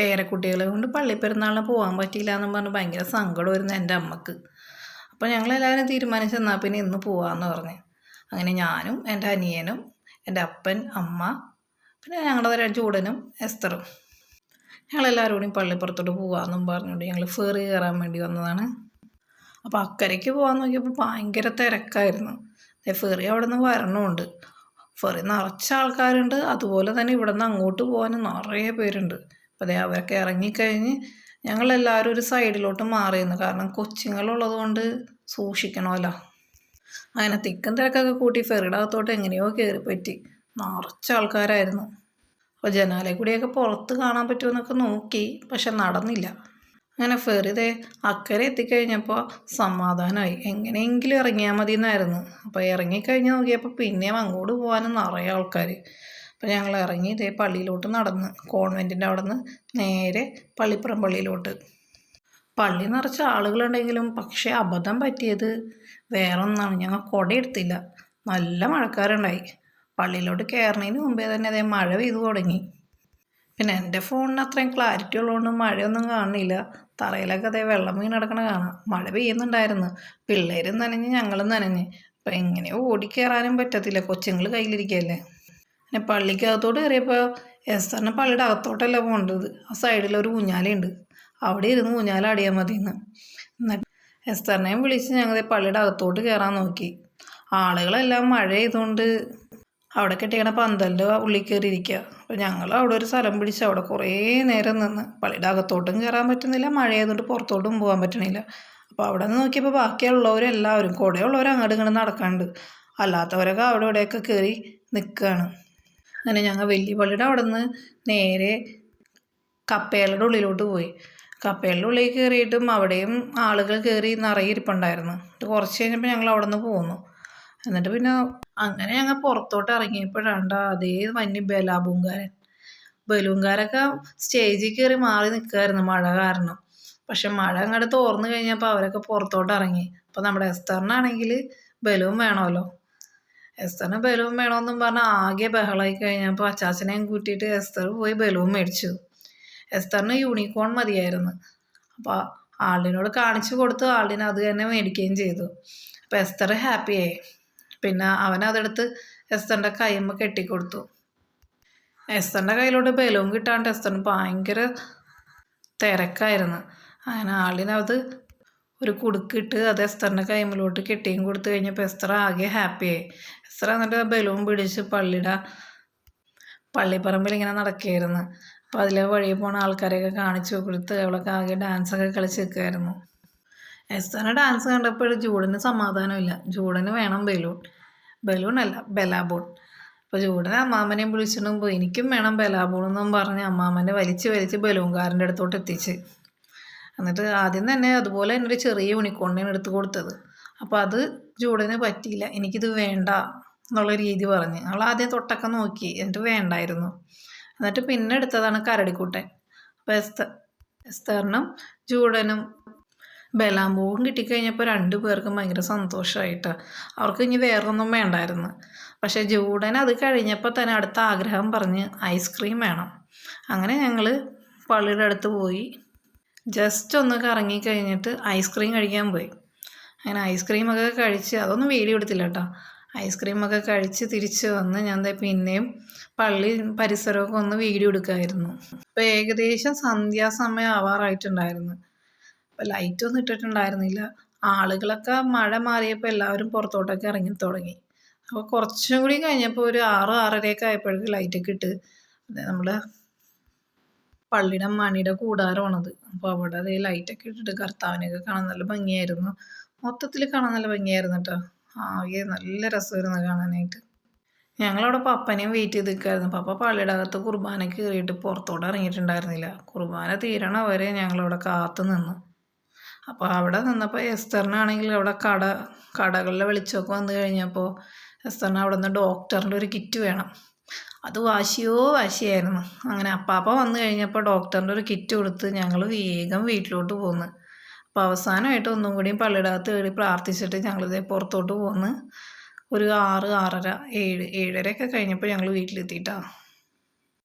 പേരക്കുട്ടികളെ കൊണ്ട് പള്ളി പള്ളിപ്പെരുന്നാളിന് പോകാൻ പറ്റിയില്ല എന്ന് പറഞ്ഞ് ഭയങ്കര സങ്കടമായിരുന്നു എന്റെ അമ്മയ്ക്ക്. അപ്പോൾ ഞങ്ങളെല്ലാവരും തീരുമാനിച്ചെന്നാൽ പിന്നെ ഇന്ന് പോവാമെന്ന് പറഞ്ഞ്. അങ്ങനെ ഞാനും എന്റെ അനിയനും എന്റെ അപ്പൻ അമ്മ പിന്നെ ഞങ്ങളുടെ ഒരു ചൂടനും എസ്തറും. ഞങ്ങളെല്ലാവരും കൂടി പള്ളിപ്പുറത്തോട്ട് പോകാമെന്നും പറഞ്ഞുകൊണ്ട് ഞങ്ങൾ ഫെറി കയറാൻ വേണ്ടി വന്നതാണ്. അപ്പോൾ അക്കരയ്ക്ക് പോകാൻ നോക്കിയപ്പോൾ ഭയങ്കര തിരക്കായിരുന്നു. ഫെറി അവിടെ നിന്ന് വരണമുണ്ട് ഫെറി നിറച്ച ആൾക്കാരുണ്ട്. അതുപോലെ തന്നെ ഇവിടെ നിന്ന് അങ്ങോട്ട് പോകാനും നിറയെ പേരുണ്ട്. അപ്പോൾ അവരൊക്കെ ഇറങ്ങിക്കഴിഞ്ഞ് ഞങ്ങളെല്ലാവരും ഒരു സൈഡിലോട്ട് മാറിയിരുന്നു. കാരണം കൊച്ചുങ്ങളുള്ളത് കൊണ്ട് സൂക്ഷിക്കണമല്ലോ. അങ്ങനെ തിക്കും തിരക്കൊക്കെ കൂട്ടി ഫെറിയുടെ അകത്തോട്ട് എങ്ങനെയോ പറ്റി നിറച്ച ആൾക്കാരായിരുന്നു. അപ്പോൾ ജനാലെ കൂടിയൊക്കെ പുറത്ത് കാണാൻ പറ്റുമെന്നൊക്കെ നോക്കി പക്ഷെ നടന്നില്ല. അങ്ങനെ ഫെറിതെ അക്കരെ എത്തിക്കഴിഞ്ഞപ്പോൾ സമാധാനമായി. എങ്ങനെയെങ്കിലും ഇറങ്ങിയാൽ മതി എന്നായിരുന്നു അപ്പോൾ ഇറങ്ങിക്കഴിഞ്ഞ് നോക്കിയപ്പോൾ പിന്നെയും അങ്ങോട്ട് പോകാനും നിറയെ ആൾക്കാർ. അപ്പോൾ ഞങ്ങൾ ഇറങ്ങി ഇതേ പള്ളിയിലോട്ട് നടന്ന് കോൺവെന്റിന്റെ അവിടെ നിന്ന് നേരെ പള്ളിപ്പുറം പള്ളിയിലോട്ട്. പള്ളി നിറച്ച ആളുകളുണ്ടെങ്കിലും പക്ഷേ അബദ്ധം പറ്റിയത് വേറെ ഒന്നാണ് ഞങ്ങൾ കുടയെടുത്തില്ല. നല്ല മഴക്കാരുണ്ടായി. പള്ളിയിലോട്ട് കയറുന്നതിന് മുമ്പേ തന്നെ അതേ മഴ പെയ്തു തുടങ്ങി. പിന്നെ എന്റെ ഫോണിന് അത്രയും ക്ലാരിറ്റി ഉള്ളതുകൊണ്ട് മഴയൊന്നും കാണുന്നില്ല. തറയിലൊക്കെ അതേ വെള്ളം വീണ് കിടക്കണ കാണാം. മഴ പെയ്യുന്നുണ്ടായിരുന്നു. പിള്ളേരും നനഞ്ഞ് ഞങ്ങളും നനഞ്ഞ്. അപ്പം എങ്ങനെയോ ഓടിക്കയറാനും പറ്റത്തില്ല. കൊച്ചുങ്ങൾ കയ്യിലിരിക്കുകയല്ലേ പിന്നെ പള്ളിക്കകത്തോട്ട് കയറിയപ്പോൾ എസ് തന്നെ പള്ളിയുടെ അകത്തോട്ടല്ല പോകേണ്ടത്. ആ സൈഡിൽ ഒരു ഊഞ്ഞാലുണ്ട്. അവിടെ ഇരുന്ന് ഊഞ്ഞാലടിയാൽ മതി എന്ന് എന്നിട്ട് എസ്തറിനെയും വിളിച്ച് ഞങ്ങൾ പള്ളിയുടെ അകത്തോട്ട് കയറാൻ നോക്കി. ആളുകളെല്ലാം മഴ ചെയ്തുകൊണ്ട് അവിടെ കെട്ടിക്കണ പന്തലിന്റെ ഉള്ളിൽ കയറിയിരിക്കുക അപ്പോൾ ഞങ്ങൾ അവിടെ ഒരു സ്ഥലം പിടിച്ച് അവിടെ കുറേ നേരം നിന്ന്. പള്ളിയുടെ അകത്തോട്ടും കയറാൻ പറ്റുന്നില്ല മഴ ആയതുകൊണ്ട് പുറത്തോട്ടും പോകാൻ പറ്റണില്ല. അപ്പോൾ അവിടെ നിന്ന് നോക്കിയപ്പോൾ ബാക്കിയുള്ളവരെല്ലാവരും കൂടെയുള്ളവർ അങ്ങോട്ട് ഇങ്ങോട്ട് നടക്കാണ്ട്. അല്ലാത്തവരൊക്കെ അവിടെ ഇവിടെയൊക്കെ കയറി നിൽക്കുകയാണ് അങ്ങനെ ഞങ്ങൾ വലിയ പള്ളിയുടെ അവിടെ നിന്ന് നേരെ കപ്പേലയുടെ ഉള്ളിലോട്ട് പോയി. കപ്പേലിന്റെ ഉള്ളിൽ കയറിയിട്ടും അവിടെയും ആളുകൾ കയറി നിറയെ ഇരിപ്പുണ്ടായിരുന്നു. കുറച്ച് കഴിഞ്ഞപ്പോൾ ഞങ്ങൾ അവിടെ നിന്ന് പോന്നു. എന്നിട്ട് പിന്നെ അങ്ങനെ ഞങ്ങൾ പുറത്തോട്ട് ഇറങ്ങിയപ്പോഴാണ്ട അതേ വന്യ ബലാബൂങ്കാരൻ ബലൂങ്കാരൊക്കെ സ്റ്റേജിൽ കയറി മാറി നിൽക്കുമായിരുന്നു മഴ കാരണം. പക്ഷെ മഴ അങ്ങോട്ട് തോർന്നു കഴിഞ്ഞപ്പോൾ അവരൊക്കെ പുറത്തോട്ട് ഇറങ്ങി. അപ്പോൾ നമ്മുടെ എസ്തറിനാണെങ്കിൽ ബലൂൺ വേണമല്ലോ എസ്തറിന് ബലൂൺ വേണമെന്നും പറഞ്ഞാൽ ആകെ ബഹളമായി കഴിഞ്ഞപ്പോൾ അച്ചാച്ചനെയും കൂട്ടിയിട്ട് എസ്തർ പോയി ബലൂൺ മേടിച്ചു. എസ്തറിന് യൂണിക്കോൺ മതിയായിരുന്നു. അപ്പോൾ ആളിനോട് കാണിച്ചു കൊടുത്തു. ആളിന് അത് തന്നെ മേടിക്കുകയും ചെയ്തു. അപ്പോൾ എസ്തർ ഹാപ്പിയായി പിന്നെ അവൻ അതെടുത്ത് എസ്തറിന്റെ കൈമ്മ കെട്ടിക്കൊടുത്തു. എസ്തറിന്റെ കയ്യിലോട്ട് ബലൂൺ കിട്ടാണ്ട് എസ്തറിന് ഭയങ്കര തിരക്കായിരുന്നു. അങ്ങനെ ആളിനത് ഒരു കുടുക്കിട്ട് അത് എസ്തറിന്റെ കൈമിലോട്ട് കെട്ടിയും കൊടുത്തു കഴിഞ്ഞപ്പോൾ എസ്തർ ആകെ ഹാപ്പിയായി എസ്തർ എന്നിട്ട് ബലൂൺ പിടിച്ച് പള്ളിയുടെ പള്ളിപ്പറമ്പിൽ ഇങ്ങനെ നടക്കുകയായിരുന്നു. അപ്പോൾ അതിലെ വഴി പോണ ആൾക്കാരെയൊക്കെ കാണിച്ചു കൊടുത്ത് അവളൊക്കെ ആകെ ഡാൻസൊക്കെ കളിച്ച് നിൽക്കുമായിരുന്നു എസ്തറിന്റെ ഡാൻസ് കണ്ടപ്പോൾ ജൂഡിന് സമാധാനമില്ല. ജൂഡിന് വേണം ബലൂൺ. ബലൂൺ അല്ല ബലാബോൺ. അപ്പോൾ ജൂഡിന് അമ്മാമ്മനെയും വിളിച്ചിട്ടും പോയി. എനിക്കും വേണം ബലാബോൺ എന്നും പറഞ്ഞ് അമ്മാമ്മനെ വലിച്ച് വലിച്ച് ബലൂൺകാരന്റെ അടുത്തോട്ട് എത്തിച്ച്. എന്നിട്ട് ആദ്യം തന്നെ അതുപോലെ തന്നെ ഒരു ചെറിയ യൂണിക്കോണിനാണ് എടുത്ത് കൊടുത്തത്. അപ്പോൾ അത് ചൂടന് പറ്റിയില്ല. എനിക്കിത് വേണ്ട എന്നുള്ള രീതി പറഞ്ഞ്. അവൾ ആദ്യം തൊട്ടൊക്കെ നോക്കി. എന്നിട്ട് വേണ്ടായിരുന്നു. എന്നിട്ട് പിന്നെ എടുത്തതാണ് കരടിക്കുട്ടൻ. അപ്പോൾ എസ്ത എസ്തറിനും ചൂടനും ബലാമ്പൂവും കിട്ടിക്കഴിഞ്ഞപ്പോൾ രണ്ടു പേർക്കും ഭയങ്കര സന്തോഷമായിട്ട് അവർക്ക് ഇനി വേറൊന്നും വേണ്ടായിരുന്നു. പക്ഷേ ജൂഡൻ അത് കഴിഞ്ഞപ്പോൾ തന്നെ അടുത്ത ആഗ്രഹം പറഞ്ഞ് ഐസ്ക്രീം വേണം. അങ്ങനെ ഞങ്ങൾ പള്ളിയുടെ അടുത്ത് പോയി. ജസ്റ്റ് ഒന്ന് കറങ്ങി കഴിഞ്ഞിട്ട് ഐസ്ക്രീം കഴിക്കാൻ പോയി. അങ്ങനെ ഐസ്ക്രീമൊക്കെ കഴിച്ച് അതൊന്നും വീഡിയോ എടുത്തില്ല കേട്ടോ ഐസ്ക്രീമൊക്കെ കഴിച്ച് തിരിച്ച് വന്ന് ഞാൻ പിന്നെയും പള്ളി പരിസരമൊക്കെ ഒന്ന് വീഡിയോ എടുക്കുമായിരുന്നു അപ്പോൾ ഏകദേശം സന്ധ്യാസമയം ആവാറായിട്ടുണ്ടായിരുന്നു. അപ്പോൾ ലൈറ്റൊന്നും ഇട്ടിട്ടുണ്ടായിരുന്നില്ല. ആളുകളൊക്കെ മഴ മാറിയപ്പോൾ എല്ലാവരും പുറത്തോട്ടൊക്കെ ഇറങ്ങി തുടങ്ങി. അപ്പോൾ കുറച്ചും കൂടി കഴിഞ്ഞപ്പോൾ ഒരു ആറ് ആറരയൊക്കെ ആയപ്പോഴേക്കും ലൈറ്റൊക്കെ ഇട്ട് നമ്മുടെ പള്ളിയുടെ മണിയുടെ കൂടാരമാണത്. അപ്പോൾ അവിടെ അതേ ലൈറ്റൊക്കെ ഇട്ടിട്ട് കർത്താവിനെയൊക്കെ കാണാൻ നല്ല ഭംഗിയായിരുന്നു. മൊത്തത്തിൽ കാണാൻ നല്ല ഭംഗിയായിരുന്നു കേട്ടോ ആകെ നല്ല രസമായിരുന്നു കാണാനായിട്ട്. ഞങ്ങളവിടെ പപ്പനെയും വെയിറ്റ് ചെയ്ത് നിൽക്കുമായിരുന്നു പപ്പ പള്ളിയുടെ അകത്ത് കുർബാന കയറിയിട്ട് പുറത്തോട്ട് ഇറങ്ങിയിട്ടുണ്ടായിരുന്നില്ല. കുർബാന തീരണ വരെ ഞങ്ങളവിടെ കാത്തു നിന്നു. അപ്പോൾ അവിടെ നിന്നപ്പോൾ എസ്തറിനാണെങ്കിൽ അവിടെ കട കടകളിലെ വെളിച്ചമൊക്കെ വന്നു കഴിഞ്ഞപ്പോൾ എസ്തറിന് അവിടെ നിന്ന് ഡോക്ടറിന്റെ ഒരു കിറ്റ് വേണം. അത് വാശിയോ വാശിയായിരുന്നു. അങ്ങനെ അപ്പാപ്പ വന്നു കഴിഞ്ഞപ്പോൾ ഡോക്ടറിന്റെ ഒരു കിറ്റ് കൊടുത്ത് ഞങ്ങൾ വേഗം വീട്ടിലോട്ട് പോന്ന്. അപ്പോൾ അവസാനമായിട്ട് ഒന്നും കൂടിയും പള്ളിയുടെ അകത്ത് കയറി പ്രാർത്ഥിച്ചിട്ട് ഞങ്ങളിതേ പുറത്തോട്ട് പോന്ന്. ഒരു ആറ് ആറര ഏഴ് ഏഴരയൊക്കെ കഴിഞ്ഞപ്പോൾ ഞങ്ങൾ വീട്ടിലെത്തിയിട്ടാണ്